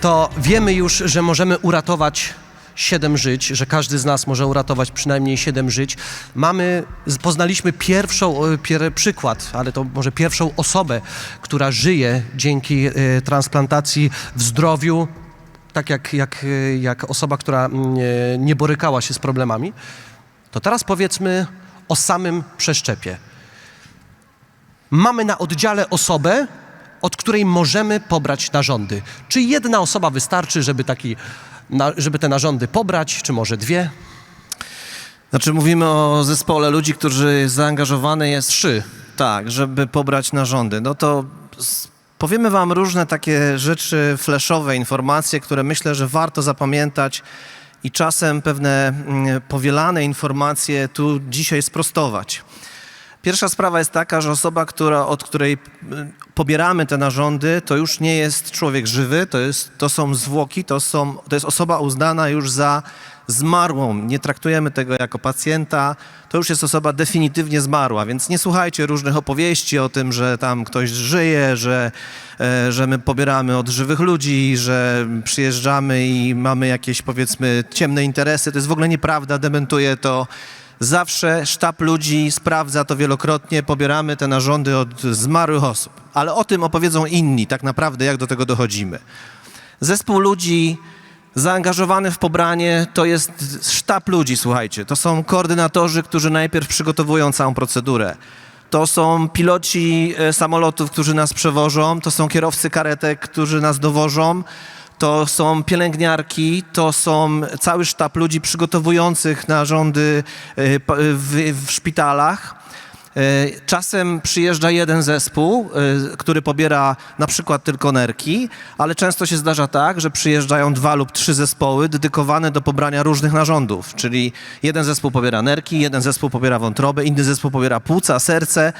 to wiemy już, że możemy uratować siedem żyć, że każdy z nas może uratować przynajmniej siedem żyć. Mamy, poznaliśmy pierwszą, e, pier, przykład, ale to może pierwszą osobę, która żyje dzięki e, transplantacji w zdrowiu, tak jak, jak, e, jak osoba, która nie, nie borykała się z problemami. To teraz powiedzmy o samym przeszczepie. Mamy na oddziale osobę, od której możemy pobrać narządy. Czy jedna osoba wystarczy, żeby, taki, żeby te narządy pobrać, czy może dwie? Znaczy mówimy o zespole ludzi, którzy zaangażowany jest Trzy. tak, żeby pobrać narządy. No to powiemy wam różne takie rzeczy, flashowe informacje, które myślę, że warto zapamiętać i czasem pewne mm, powielane informacje tu dzisiaj sprostować. Pierwsza sprawa jest taka, że osoba, która, od której y, pobieramy te narządy, to już nie jest człowiek żywy, to, jest, to są zwłoki, to, są, to jest osoba uznana już za zmarłą. Nie traktujemy tego jako pacjenta, to już jest osoba definitywnie zmarła, więc nie słuchajcie różnych opowieści o tym, że tam ktoś żyje, że, e, że my pobieramy od żywych ludzi, że przyjeżdżamy i mamy jakieś powiedzmy ciemne interesy. To jest w ogóle nieprawda, dementuje to Zawsze sztab ludzi sprawdza to wielokrotnie, pobieramy te narządy od zmarłych osób. Ale o tym opowiedzą inni, tak naprawdę, jak do tego dochodzimy. Zespół ludzi zaangażowany w pobranie to jest sztab ludzi, słuchajcie. To są koordynatorzy, którzy najpierw przygotowują całą procedurę. To są piloci e, samolotów, którzy nas przewożą, to są kierowcy karetek, którzy nas dowożą, to są pielęgniarki, to są cały sztab ludzi przygotowujących narządy e, pa- w, w szpitalach. E, Czasem przyjeżdża jeden zespół, e, który pobiera na przykład tylko nerki, ale często się zdarza tak, że przyjeżdżają dwa lub trzy zespoły dedykowane do pobrania różnych narządów. Czyli jeden zespół pobiera nerki, jeden zespół pobiera wątrobę, inny zespół pobiera płuca, serce.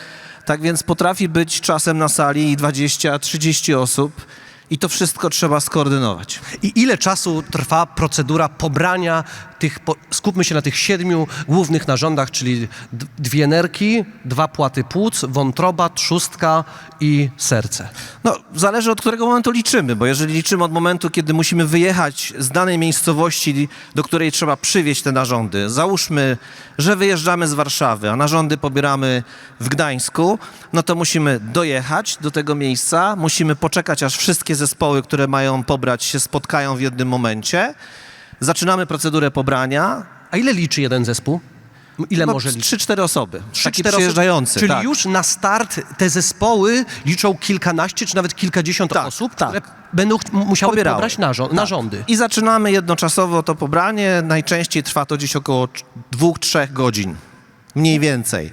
Tak więc potrafi być czasem na sali 20-30 osób i to wszystko trzeba skoordynować. I ile czasu trwa procedura pobrania tych, po, skupmy się na tych siedmiu głównych narządach, czyli dwie nerki, dwa płaty płuc, wątroba, trzustka i serce. No, zależy od którego momentu liczymy, bo jeżeli liczymy od momentu, kiedy musimy wyjechać z danej miejscowości, do której trzeba przywieźć te narządy, załóżmy, że wyjeżdżamy z Warszawy, a narządy pobieramy w Gdańsku, no to musimy dojechać do tego miejsca, musimy poczekać, aż wszystkie zespoły, które mają pobrać, się spotkają w jednym momencie. Zaczynamy procedurę pobrania. A ile liczy jeden zespół? Ile Chyba może liczyć? Trzy, cztery osoby. Trzy, Taki cztery przyjeżdżający. Osoby. Czyli tak. już na start te zespoły liczą kilkanaście czy nawet kilkadziesiąt Tak, osób, tak. które będą musiały Pobierały. pobrać narząd, Tak. narządy. I zaczynamy jednoczasowo to pobranie. Najczęściej trwa to gdzieś około cz- dwóch, trzech godzin. Mniej więcej.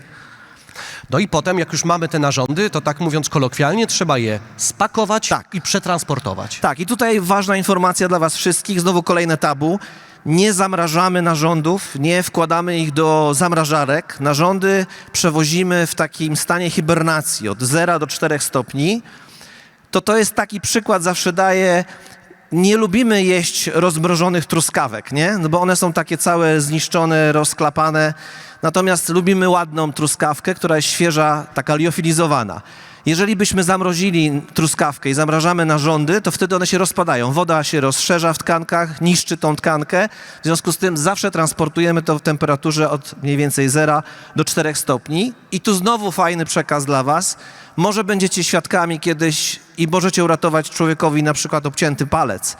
No i potem, jak już mamy te narządy, to tak mówiąc kolokwialnie, trzeba je spakować Tak. i przetransportować. Tak, i tutaj ważna informacja dla Was wszystkich, znowu kolejne tabu. Nie zamrażamy narządów, nie wkładamy ich do zamrażarek. Narządy przewozimy w takim stanie hibernacji od 0 do 4 stopni. To to jest taki przykład, zawsze daję. Nie lubimy jeść rozmrożonych truskawek, nie? No bo one są takie całe zniszczone, rozklapane. Natomiast lubimy ładną truskawkę, która jest świeża, taka liofilizowana. Jeżeli byśmy zamrozili truskawkę i zamrażamy narządy, to wtedy one się rozpadają. Woda się rozszerza w tkankach, niszczy tą tkankę. W związku z tym zawsze transportujemy to w temperaturze od mniej więcej 0 do 4 stopni. I tu znowu fajny przekaz dla Was. Może będziecie świadkami kiedyś i możecie uratować człowiekowi na przykład obcięty palec.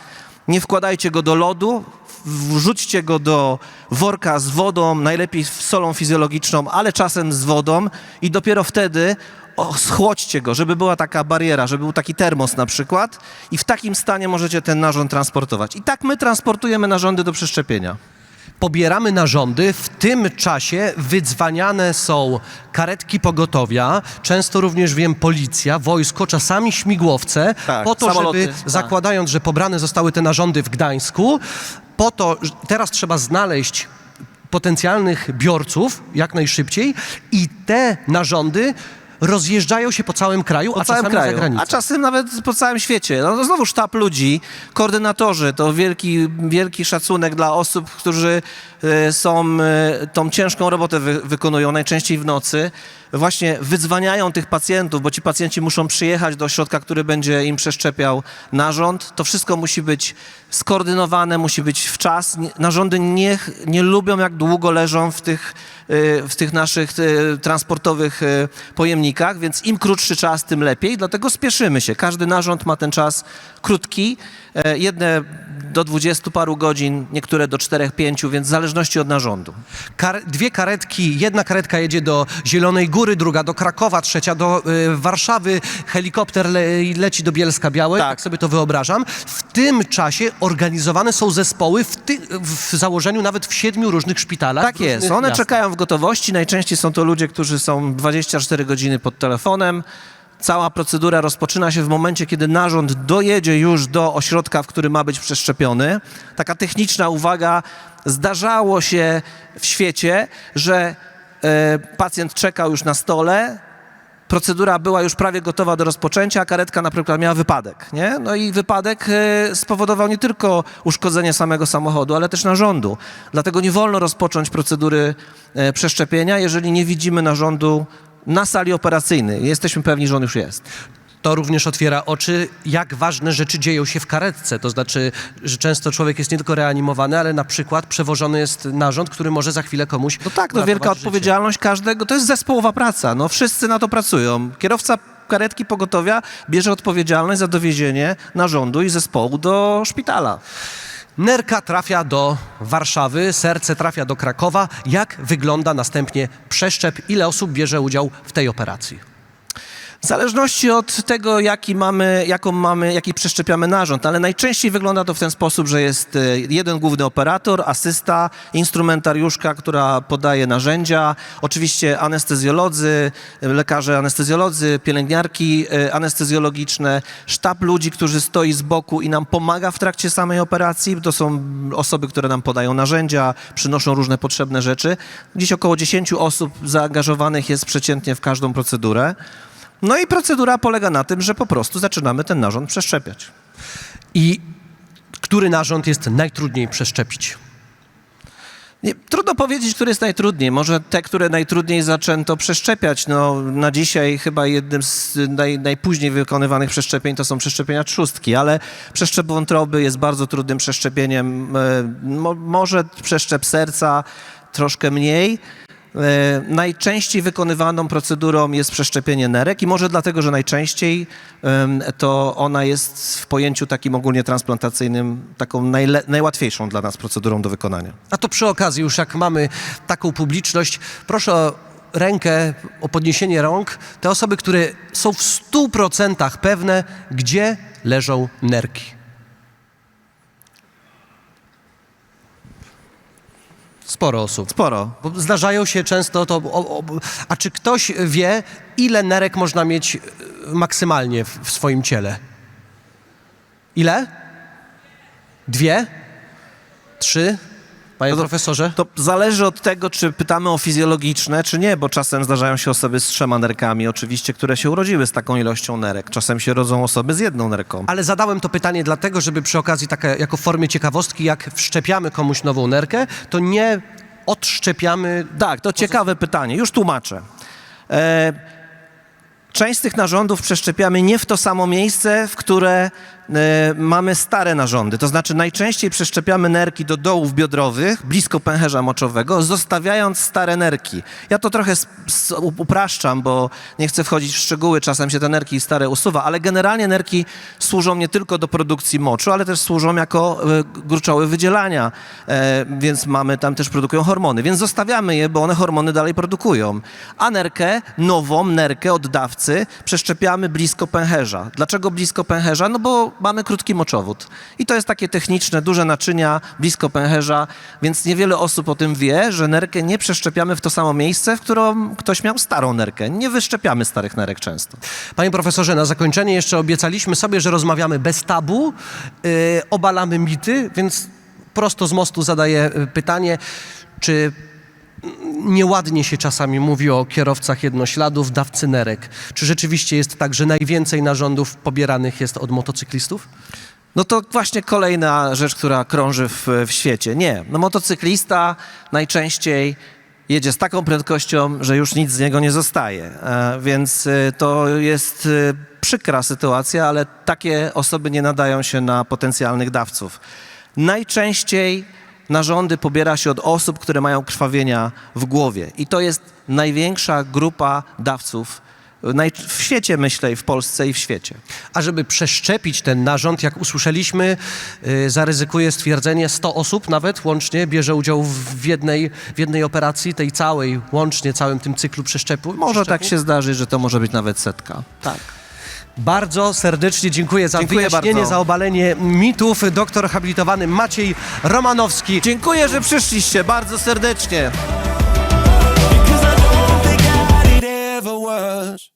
Nie wkładajcie go do lodu, wrzućcie go do worka z wodą, najlepiej z solą fizjologiczną, ale czasem z wodą i dopiero wtedy schłodźcie go, żeby była taka bariera, żeby był taki termos na przykład i w takim stanie możecie ten narząd transportować. I tak my transportujemy narządy do przeszczepienia. Pobieramy narządy, w tym czasie wydzwaniane są karetki pogotowia, często również wiem policja, wojsko, czasami śmigłowce, Tak, po to, samoloty, żeby tak. zakładając, że pobrane zostały te narządy w Gdańsku, po to że teraz trzeba znaleźć potencjalnych biorców jak najszybciej i te narządy rozjeżdżają się po całym kraju, po a całym czasami kraju, za granicą. a czasem nawet po całym świecie. No to znowu sztab ludzi, koordynatorzy, to wielki, wielki szacunek dla osób, którzy e, są, e, tą ciężką robotę wy, wykonują, najczęściej w nocy. Właśnie wydzwaniają tych pacjentów, bo ci pacjenci muszą przyjechać do ośrodka, który będzie im przeszczepiał narząd. To wszystko musi być skoordynowane, musi być w czas. Narządy nie, nie lubią, jak długo leżą w tych, e, w tych naszych transportowych e, więc im krótszy czas, tym lepiej, dlatego spieszymy się. Każdy narząd ma ten czas krótki, jedne do 20 paru godzin, niektóre do 4-5, więc w zależności od narządu. Kar- dwie karetki, jedna karetka jedzie do Zielonej Góry, druga do Krakowa, trzecia do y, Warszawy, helikopter le- leci do Bielska Białej, tak. Tak. sobie to wyobrażam. W tym czasie organizowane są zespoły w, w założeniu nawet w siedmiu różnych szpitalach. Tak różnych jest. One miastach. czekają w gotowości. Najczęściej są to ludzie, którzy są 24 godziny pod telefonem. Cała procedura rozpoczyna się w momencie, kiedy narząd dojedzie już do ośrodka, w którym ma być przeszczepiony. Taka techniczna uwaga. Zdarzało się w świecie, że e, pacjent czekał już na stole, procedura była już prawie gotowa do rozpoczęcia, a karetka na przykład miała wypadek, nie? No i wypadek e, spowodował nie tylko uszkodzenie samego samochodu, ale też narządu. Dlatego nie wolno rozpocząć procedury e, przeszczepienia, jeżeli nie widzimy narządu na sali operacyjnej. Jesteśmy pewni, że on już jest. To również otwiera oczy, jak ważne rzeczy dzieją się w karetce. To znaczy, że często człowiek jest nie tylko reanimowany, ale na przykład przewożony jest narząd, który może za chwilę komuś. No tak, no wielka życie. odpowiedzialność każdego, to jest zespołowa praca, no wszyscy na to pracują. Kierowca karetki pogotowia bierze odpowiedzialność za dowiezienie narządu i zespołu do szpitala. Nerka trafia do Warszawy, serce trafia do Krakowa. Jak wygląda następnie przeszczep? Ile osób bierze udział w tej operacji? W zależności od tego, jaki mamy, jaką mamy, jaki przeszczepiamy narząd, ale najczęściej wygląda to w ten sposób, że jest e, jeden główny operator, asysta, instrumentariuszka, która podaje narzędzia, oczywiście anestezjolodzy, lekarze anestezjolodzy, pielęgniarki e, anestezjologiczne, sztab ludzi, którzy stoi z boku i nam pomaga w trakcie samej operacji. To są osoby, które nam podają narzędzia, przynoszą różne potrzebne rzeczy. Gdzieś około 10 osób zaangażowanych jest przeciętnie w każdą procedurę. No i procedura polega na tym, że po prostu zaczynamy ten narząd przeszczepiać. I który narząd jest najtrudniej przeszczepić? Nie, trudno powiedzieć, który jest najtrudniej. Może te, które najtrudniej zaczęto przeszczepiać. No, na dzisiaj chyba jednym z naj, najpóźniej wykonywanych przeszczepień to są przeszczepienia trzustki, ale przeszczep wątroby jest bardzo trudnym przeszczepieniem. E, Mo, może przeszczep serca troszkę mniej. E, Najczęściej wykonywaną procedurą jest przeszczepienie nerek i może dlatego, że najczęściej to ona jest w pojęciu takim ogólnie transplantacyjnym taką najłatwiejszą dla nas procedurą do wykonania. A to przy okazji, już jak mamy taką publiczność, proszę o rękę, o podniesienie rąk. Te osoby, które są w 100% pewne, gdzie leżą nerki. Sporo osób. Sporo. Bo zdarzają się często to. O, o, a czy ktoś wie, ile nerek można mieć e, maksymalnie w, w swoim ciele? Ile? Dwie? Trzy? Panie No to- profesorze? To zależy od tego, czy pytamy o fizjologiczne, czy nie, bo czasem zdarzają się osoby z trzema nerkami, oczywiście, które się urodziły z taką ilością nerek. Czasem się rodzą osoby z jedną nerką. Ale zadałem to pytanie dlatego, żeby przy okazji, taka, jako formie ciekawostki, jak wszczepiamy komuś nową nerkę, to nie odszczepiamy. Tak, to ciekawe pytanie. Już tłumaczę. E, część z tych narządów przeszczepiamy nie w to samo miejsce, w które mamy stare narządy. To znaczy najczęściej przeszczepiamy nerki do dołów biodrowych, blisko pęcherza moczowego, zostawiając stare nerki. Ja to trochę upraszczam, bo nie chcę wchodzić w szczegóły, czasem się te nerki stare usuwa, ale generalnie nerki służą nie tylko do produkcji moczu, ale też służą jako e, gruczoły wydzielania, e, więc mamy tam też produkują hormony, więc zostawiamy je, bo one hormony dalej produkują. A nerkę, nową nerkę od dawcy przeszczepiamy blisko pęcherza. Dlaczego blisko pęcherza? No bo mamy krótki moczowód. I to jest takie techniczne, duże naczynia blisko pęcherza, więc niewiele osób o tym wie, że nerkę nie przeszczepiamy w to samo miejsce, w którym ktoś miał starą nerkę. Nie wyszczepiamy starych nerek często. Panie profesorze, na zakończenie jeszcze obiecaliśmy sobie, że rozmawiamy bez tabu, yy, obalamy mity, więc prosto z mostu zadaję y, pytanie, czy Nieładnie się czasami mówi o kierowcach jednośladów, dawcy nerek. Czy rzeczywiście jest tak, że najwięcej narządów pobieranych jest od motocyklistów? No to właśnie kolejna rzecz, która krąży w, w świecie. Nie, no motocyklista najczęściej jedzie z taką prędkością, że już nic z niego nie zostaje. E, więc e, to jest e, przykra sytuacja, ale takie osoby nie nadają się na potencjalnych dawców. Najczęściej narządy pobiera się od osób, które mają krwawienia w głowie. I to jest największa grupa dawców naj- w świecie, myślę, i w Polsce, i w świecie. A żeby przeszczepić ten narząd, jak usłyszeliśmy, y, zaryzykuje stwierdzenie 100 osób nawet łącznie bierze udział w jednej, w jednej operacji, tej całej, łącznie całym tym cyklu przeszczepu. Może tak przeszczepu. się zdarzy, że to może być nawet setka. Tak. Bardzo serdecznie dziękuję za Dziękuję wyjaśnienie, bardzo. za obalenie mitów. Doktor habilitowany Maciej Romanowski. Dziękuję, że przyszliście bardzo serdecznie. Cause I don't think I it ever was.